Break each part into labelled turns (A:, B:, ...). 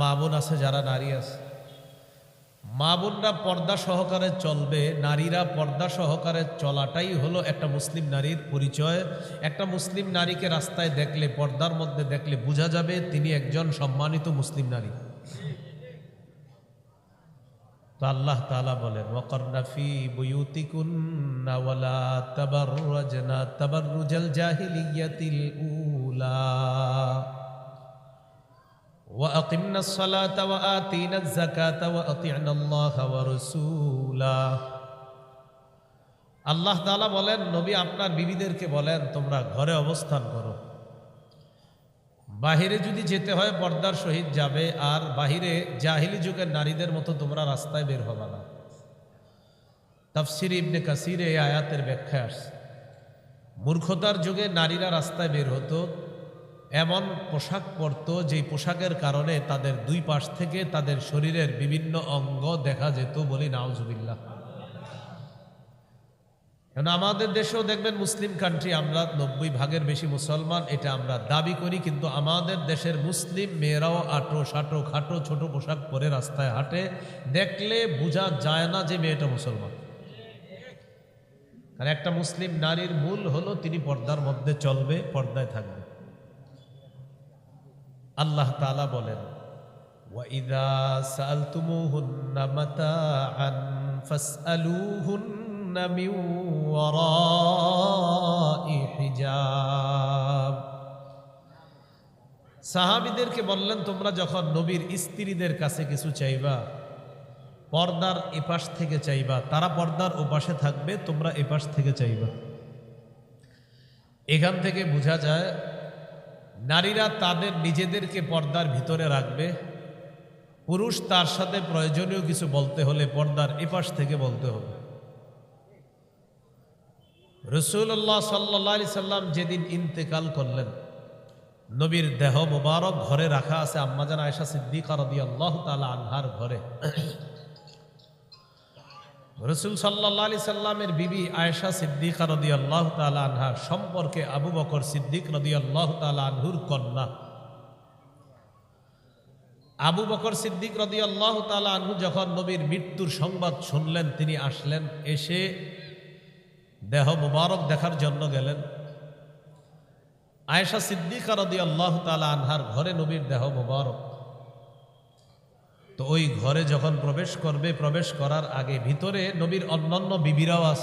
A: মা বোন আছে, যারা নারী আছে। মা বোনরা পর্দা সহকারে চলবে, নারীরা পর্দা সহকারে চলাটাই হলো একটা মুসলিম নারীর পরিচয়। একটা মুসলিম নারীকে রাস্তায় দেখলে, পর্দার মধ্যে দেখলে বোঝা যাবে তিনি একজন সম্মানিত মুসলিম নারী। তো আল্লাহ তালা বলেন ওয়াকারনাফি বুয়ুতিকুন্না ওয়ালা তাবাররাজনা জাহিলিয়াতিল উলা। وأقمنا الصلاة وآتينا الزكاة وأطعنا الله ورسوله আল্লাহ তাআলা বলেন নবী আপনার বিবিদেরকে বলেন তোমরা ঘরে অবস্থান করো বাহিরে যদি যেতে হয় পর্দার সহিত যাবে আর বাহিরে জাহিলি যুগের নারীদের মতো তোমরা রাস্তায় বের হবে না তাফসির ইবনে কাসির এই আয়াতের ব্যাখ্যা আসছে মূর্খতার যুগে নারীরা রাস্তায় বের হতো এমন পোশাক পরতো যেই পোশাকের কারণে তাদের দুই পাশ থেকে তাদের শরীরের বিভিন্ন অঙ্গ দেখা যেত বলি নাউজুবিল্লাহ। কেন আমাদের দেশেও দেখবেন মুসলিম কান্ট্রি আমরা নব্বই ভাগের বেশি মুসলমান, এটা আমরা দাবি করি, কিন্তু আমাদের দেশের মুসলিম মেয়েরাও আটো সাটো খাটো ছোট পোশাক পরে রাস্তায় হাঁটে, দেখলে বোঝা যায় না যে মেয়েটা মুসলমান। কারণ একটা মুসলিম নারীর মূল হলো তিনি পর্দার মধ্যে চলবে, পর্দায় থাকবে। আল্লাহ তাআলা বলেন وَإِذَا سَأَلْتُمُوهُنَّ مَتَاعًا فَاسْأَلُوهُنَّ مِنْ وَرَاءِ حِجَابٍ সাহাবিদেরকে বললেন তোমরা যখন নবীর স্ত্রীদের কাছে কিছু চাইবা পর্দার এপাশ থেকে চাইবা তারা পর্দার ওপাশে থাকবে তোমরা এপাশ থেকে চাইবা এখান থেকে বোঝা যায় নারীরা তাদের নিজেদেরকে পর্দার ভিতরে রাখবে। পুরুষ তার সাথে প্রয়োজনীয় কিছু বলতে হলে পর্দার এপাশ থেকে বলতে হবে। রসুল্লাহ সাল্লি সাল্লাম যেদিন ইন্তেকাল করলেন, নবীর দেহ মোবারক ঘরে রাখা আছে আম্মাজান আয়সা সিদ্দিকা রদি আল্লাহ তালা আনহার ঘরে। রসুল সাল্লাহ আলি সাল্লামের বিবি আয়েশা সিদ্দিকা রদি আল্লাহ আনহা সম্পর্কে আবু বকর সিদ্দিক রদি আল্লাহ আনহুর কন্যা। আবু বকর সিদ্দিক রদি আল্লাহ আনহু যখন নবীর মৃত্যুর সংবাদ শুনলেন, তিনি আসলেন, এসে দেহ মুবারক দেখার জন্য গেলেন। আয়েশা সিদ্দিকা রদি আল্লাহ আনহার ঘরে নবীর দেহ মুবারক। তো ওই ঘরে যখন প্রবেশ করবে, প্রবেশ করার আগে ভিতরে নবীর অন্যান্য বিবিরাও আস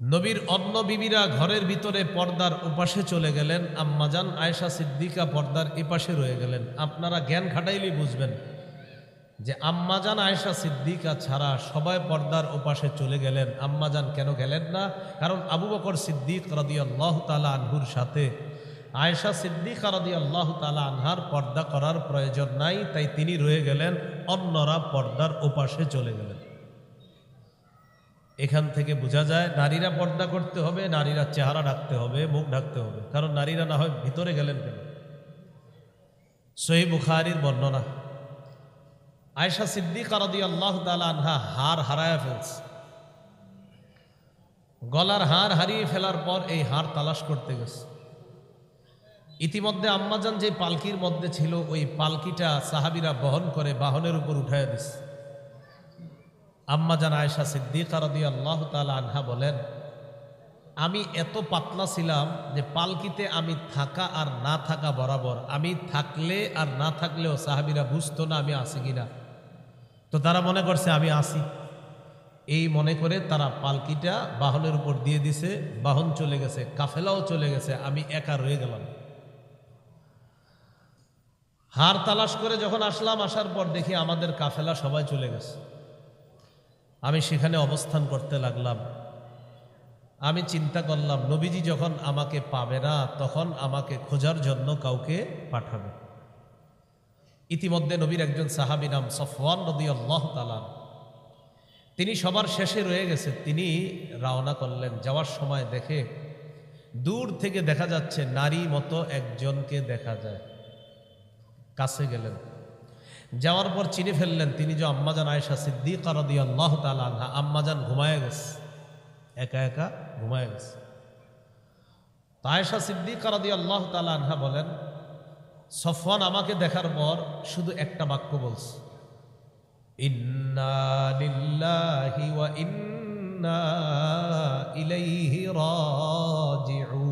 A: নবীর অন্য বিবিরা ঘরের ভিতরে পর্দার উপাসে চলে গেলেন। আম্মাজান আয়েশা সিদ্দিকা পর্দার এপাশে রয়ে গেলেন। আপনারা জ্ঞান খাটাইলেই বুঝবেন যে আম্মাজান আয়েশা সিদ্দিকা ছাড়া সবাই পর্দার ওপাশে চলে গেলেন। আম্মাজান কেন গেলেন না? কারণ আবু বকর সিদ্দিক রদিয়াল্লাহ তালা আনহুর সাথে আয়েশা সিদ্দিকা রদি আল্লাহ তালা আনহার পর্দা করার প্রয়োজন নাই, তাই তিনি রয়ে গেলেন অন্যরা পর্দার ওপাশে চলে গেলেন। এখান থেকে বোঝা যায় নারীরা পর্দা করতে হবে, নারীরা চেহারা ঢাকতে হবে, মুখ ঢাকতে হবে, কারণ নারীরা না হয় ভিতরে গেলেন কেন? সহি বুখারির বর্ণনা। আয়েশা সিদ্দিকা রদি আল্লাহ তালা আনহা হার হারায়া ফেলছে। গলার হার হারিয়ে ফেলার পর এই হার তালাশ করতে গেছে। ইতিমধ্যে আম্মাজান যে পালকির মধ্যে ছিল, ওই পালকিটা সাহাবিরা বহন করে বাহনের উপর উঠাইয়া দিস আম্মাজান আয়েশা সিদ্দিকা রদি আল্লাহ তালা আনহা বলেন, আমি এত পাতলা ছিলাম যে পালকিতে আমি থাকা আর না থাকা বরাবর, আমি থাকলে আর না থাকলেও সাহাবিরা বুঝতো না আমি আসি কিনা। তো তারা মনে করছে আমি আসি এই মনে করে তারা পালকিটা বাহনের উপর দিয়ে দিছে, বাহন চলে গেছে, কাফেলাও চলে গেছে, আমি একা রয়ে গেলাম। হার তালাশ করে যখন আসলাম, আসার পর দেখি আমাদের কাফেলা সবাই চলে গেছে। আমি সেখানে অবস্থান করতে লাগলাম। আমি চিন্তা করলাম, নবীজি যখন আমাকে পাবে না, তখন আমাকে খোঁজার জন্য কাউকে পাঠাবে। ইতিমধ্যে নবীর একজন সাহাবি নাম সফওয়ান নদী আল্লাহ তালান তিনি সবার শেষে রয়ে গেছে। তিনি রওনা করলেন। যাওয়ার সময় দেখে দূর থেকে দেখা যাচ্ছে, নারী মতো একজনকে দেখা যায়। কাছে গেলেন। যাওয়ার পর চিনে ফেললেন তিনি যে আম্মাজান আয়েশা সিদ্দিকা রদি আল্লাহ তালা আম্মাজান ঘুমায় গেছে। একা একা ঘুমায় গেছে। তো আয়েশা সিদ্দিকা রদি আল্লাহ তালা বলেন, সফওয়ান আমাকে দেখার পর শুধু একটা বাক্য বলছে। ইন্না ইলাইহি রাজিউন।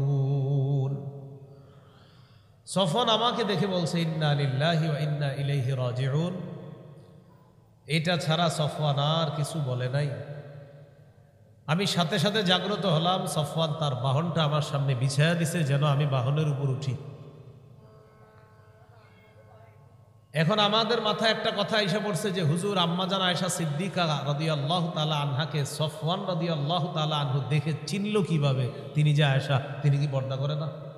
A: সফওয়ান আমাকে দেখে বলছে, ইন্না আলিল্লাহি ইন্না ইলাইহি রাজিউন। এটা ছাড়া সফওয়ান আর কিছু বলে নাই। আমি সাথে সাথে জাগ্রত হলাম, সফওয়ান তার বাহনটা আমার সামনে বিছায়া দিছে যেন আমি বাহনের উপর উঠি। এখন আমাদের মাথায় একটা কথা এসে পড়ছে যে, হুজুর আম্মাজান আয়সা সিদ্দিকা রদি আল্লাহ তালা আনহাকে সফওয়ান রদি আল্লাহ তালা আনহু দেখে চিনল কীভাবে? তিনি যে আয়সা তিনি কি পর্দা করে না?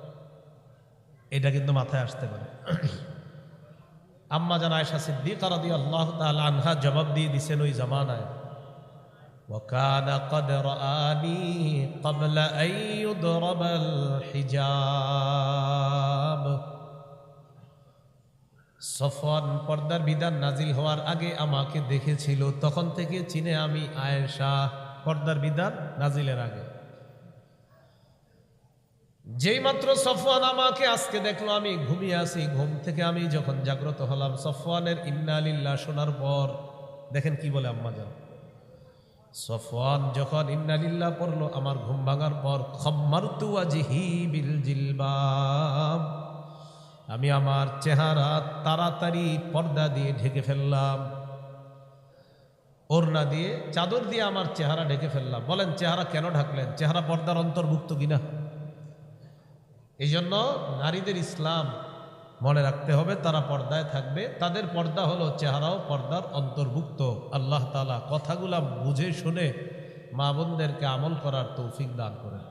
A: এটা কিন্তু মাথায় আসতে পারে আম্মাজান আয়সা সিদ্দিকা রদি আল্লাহ তালা আনহা জবাব দিয়ে দিছেন ওই জামানায় وكان قد رآني قبل أن يضرب الحجاب সফন পর্দার বিধান নাজিল হওয়ার আগে আমাকে দেখেছিল তখন থেকে চিনে আমি আয়েশা পর্দার বিধান নাজিলের আগে যেই মাত্র সফওয়ান আমাকে আজকে দেখল, আমি ঘুমিয়ে আছি। ঘুম থেকে আমি যখন জাগ্রত হলাম, সফওয়ানের ইন্নালিল্লাহ শোনার পর, দেখেন কি বলে আম্মা জান। সফওয়ান যখন ইন্নালিল্লাহ পড়ল, আমার ঘুম ভাঙার পর, খম্মারতু আজিহি বিল জিলবাব আমি আমার চেহারা তাড়াতাড়ি পর্দা দিয়ে ঢেকে ফেললাম। ওড়না দিয়ে, চাদর দিয়ে আমার চেহারা ঢেকে ফেললাম। বলেন, চেহারা কেন ঢাকলেন? চেহারা পর্দার অন্তর্ভুক্ত কিনা? এই জন্য নারীদের ইসলাম মনে রাখতে হবে, তারা পর্দায় থাকবে। তাদের পর্দা হলো চেহারাও, পর্দার অন্তর্ভুক্ত। আল্লাহ তালা কথাগুলা বুঝে শুনে মা বোনদেরকে আমল করার তৌফিক দান করেন।